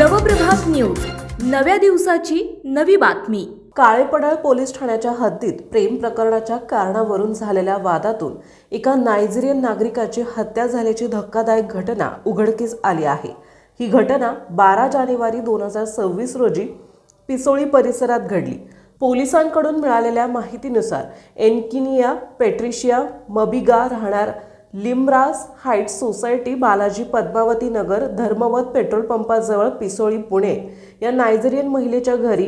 नव्या दिवसाची नवी बातमी. काळेपडाळ पोलीस ठाण्याच्या हद्दीत प्रेम प्रकरणाच्या कारणावरून झालेल्या वादातून एका नायजेरियन नागरिकाची हत्या झाल्याची धक्कादायक घटना उघडकीस आली आहे. ही घटना बारा जानेवारी दोन हजार सव्वीस रोजी पिसोळी परिसरात घडली. पोलिसांकडून मिळालेल्या माहितीनुसार एनकिनिया पेट्रिशिया मबिगा राहणार Limras heights society Balaji Padmavati Nagar Dharmavat petrol पंपाजवळ Pisoli Pune. या नायजेरियन महिलेच्या घरी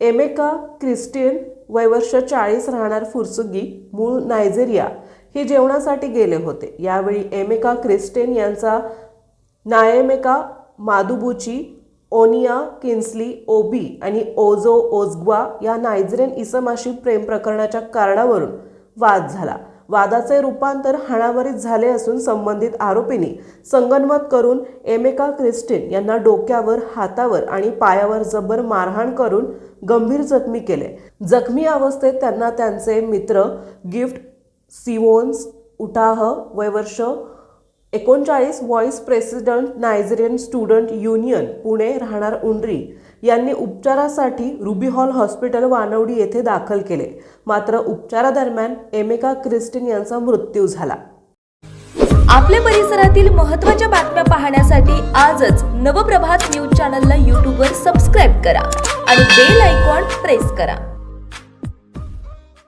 एमेका क्रिस्टियन वयवर्ष चाळीस राहणार फुरसुगी मूळ नायजेरिया हे जेवणासाठी गेले होते. यावेळी एमेका क्रिस्टेन यांचा नायमेका मादुबुची ओनिया किन्सली ओबी आणि ओझो ओझग्वा या नायजेरियन इसमाशी प्रेम प्रकरणाच्या कारणावरून वाद झाला. वादाचे रूपांतर हाणावरीत झाले असून संबंधित आरोपींनी संगनमत करून एमेका क्रिस्टिन यांना डोक्यावर हातावर आणि पायावर जबर मारहाण करून गंभीर जखमी केले. जखमी अवस्थेत त्यांना त्यांचे मित्र गिफ्ट सिवोन्स उटाह वैवर्ष एकोणचाळीस vice president Nigerian student union Pune राहणार उंड्री. यांनी उपचारासाठी रुबी हॉल हॉस्पिटल वानवडी येथे दाखल केले. मात्र उपचारादरम्यान एमेका क्रिस्टिन यांचा मृत्यू झाला. आपल्या परिसरातील महत्त्वाच्या बातम्या पाहण्यासाठी आजच नवप्रभात न्यूज चॅनलला यूट्यूबवर सबस्क्राईब करा आणि बेल आयकॉन प्रेस करा.